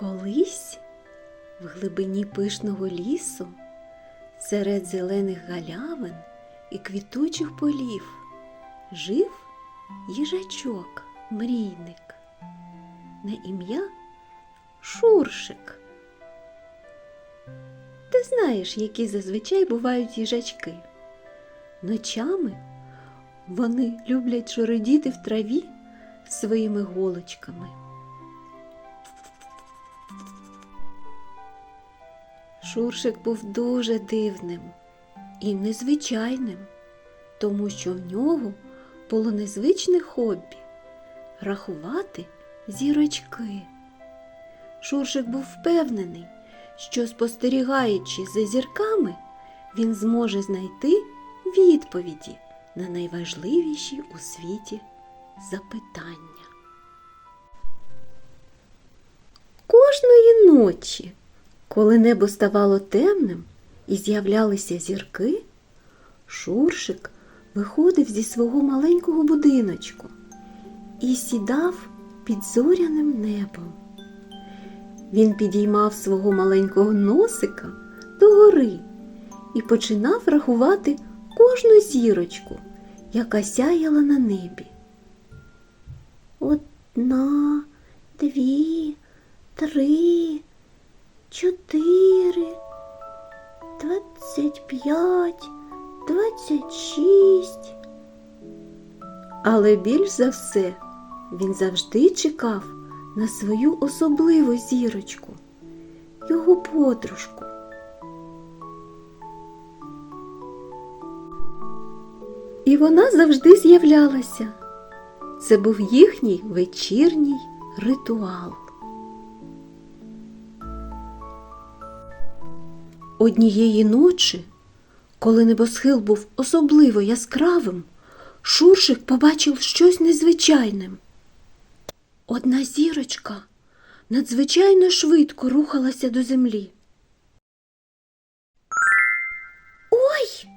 Колись в глибині пишного лісу, серед зелених галявин і квітучих полів, жив їжачок, мрійник на ім'я Шуршик. Ти знаєш, які зазвичай бувають їжачки. Ночами вони люблять шородіти в траві своїми голочками. Шуршик був дуже дивним і незвичайним, тому що в нього було незвичне хобі рахувати зірочки. Шуршик був впевнений, що, спостерігаючи за зірками, він зможе знайти відповіді на найважливіші у світі запитання. Кожної ночі, коли небо ставало темним і з'являлися зірки, Шуршик виходив зі свого маленького будиночку і сідав під зоряним небом. Він підіймав свого маленького носика догори і починав рахувати кожну зірочку, яка сяяла на небі. Одна, дві, три, чотири, двадцять п'ять, двадцять шість. Але більш за все він завжди чекав на свою особливу зірочку, його подружку. І вона завжди з'являлася. Це був їхній вечірній ритуал. Однієї ночі, коли небосхил був особливо яскравим, Шуршик побачив щось незвичайне. Одна зірочка надзвичайно швидко рухалася до землі. Ой!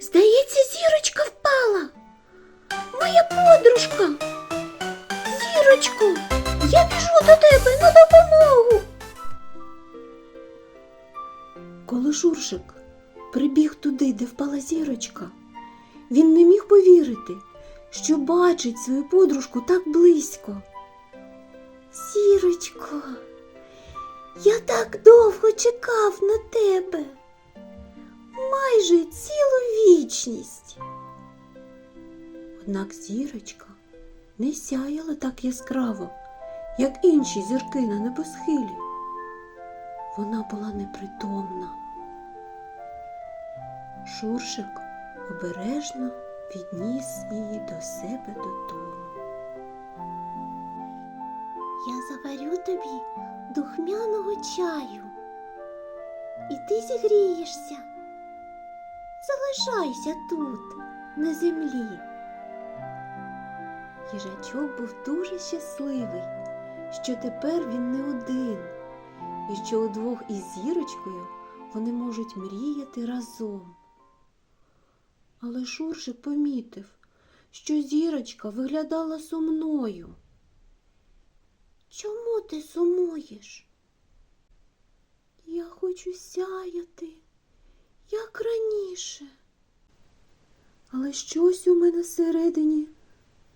Здається, зірочка впала. Моя подружка. Зірочко, я біжу до тебе на допомогу. Коли прибіг туди, де впала зірочка, він не міг повірити, що бачить свою подружку так близько. Зірочко, я так довго чекав на тебе. Майже цілу вічність. Однак зірочка не сяяла так яскраво, як інші зірки на небосхилі. Вона була непритомна. Шуршик обережно відніс її до себе додому. Я заварю тобі духмяного чаю, і ти зігрієшся. Залишайся тут, на землі. Їжачок був дуже щасливий, що тепер він не один, і що удвох із зірочкою вони можуть мріяти разом. Але Шуршик помітив, що зірочка виглядала сумною. Чому ти сумуєш? Я хочу сяяти, як раніше. Але щось у мене всередині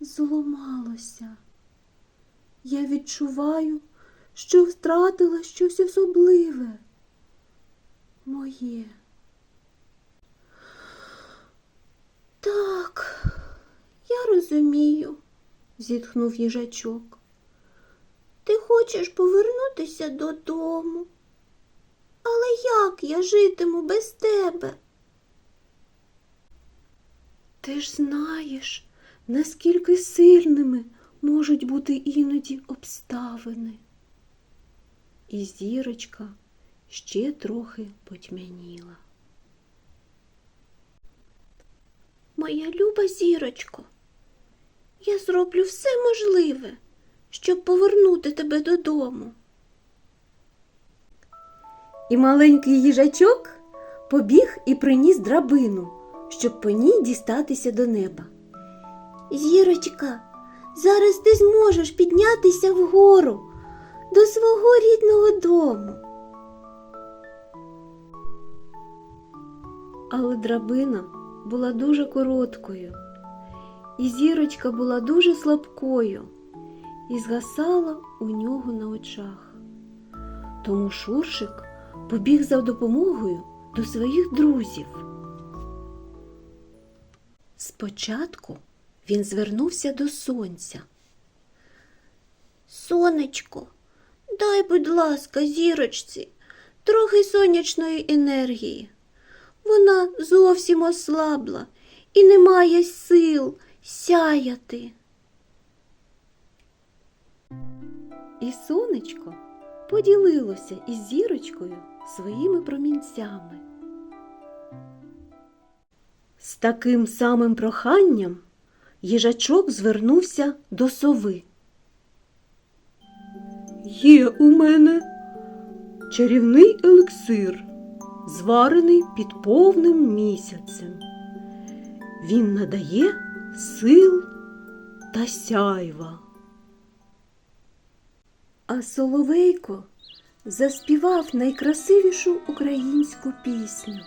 зламалося. Я відчуваю, що втратила щось особливе. Моє. Так, я розумію, зітхнув їжачок. Ти хочеш повернутися додому. Але як я житиму без тебе? Ти ж знаєш, наскільки сильними можуть бути іноді обставини. І зірочка ще трохи потьмяніла. Моя люба зірочко, я зроблю все можливе, щоб повернути тебе додому. І маленький їжачок побіг і приніс драбину, щоб по ній дістатися до неба. Зірочка, зараз ти зможеш піднятися вгору. до свого рідного дому. Але драбина була дуже короткою, і зірочка була дуже слабкою і згасала у нього на очах. Тому Шуршик побіг за допомогою до своїх друзів. Спочатку він звернувся до сонця. Сонечко, дай, будь ласка, зірочці, трохи сонячної енергії. Вона зовсім ослабла і не має сил сяяти. І сонечко поділилося із зірочкою своїми промінцями. З таким самим проханням їжачок звернувся до сови. Є у мене чарівний елексир, зварений під повним місяцем. Він надає сил та сяйва. А Соловейко заспівав найкрасивішу українську пісню,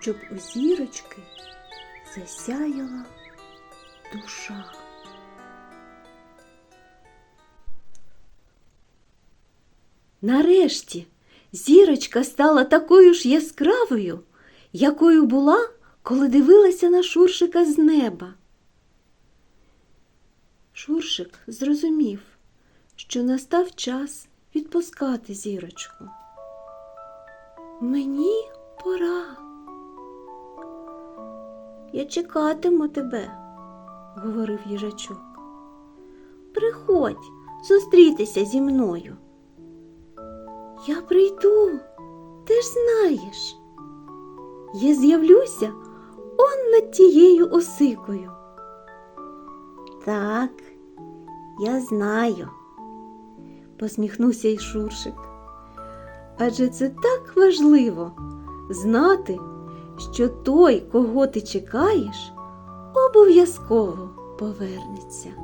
щоб у зірочки засяяла душа. Нарешті зірочка стала такою ж яскравою, якою була, коли дивилася на Шуршика з неба. Шуршик зрозумів, що настав час відпускати зірочку. Мені пора. Я чекатиму тебе, говорив їжачок. Приходь зустрітися зі мною. Я прийду, ти ж знаєш. Я з'явлюся он над тією осикою. Так, я знаю, посміхнувся й Шуршик. Адже це так важливо знати, що той, кого ти чекаєш, обов'язково повернеться.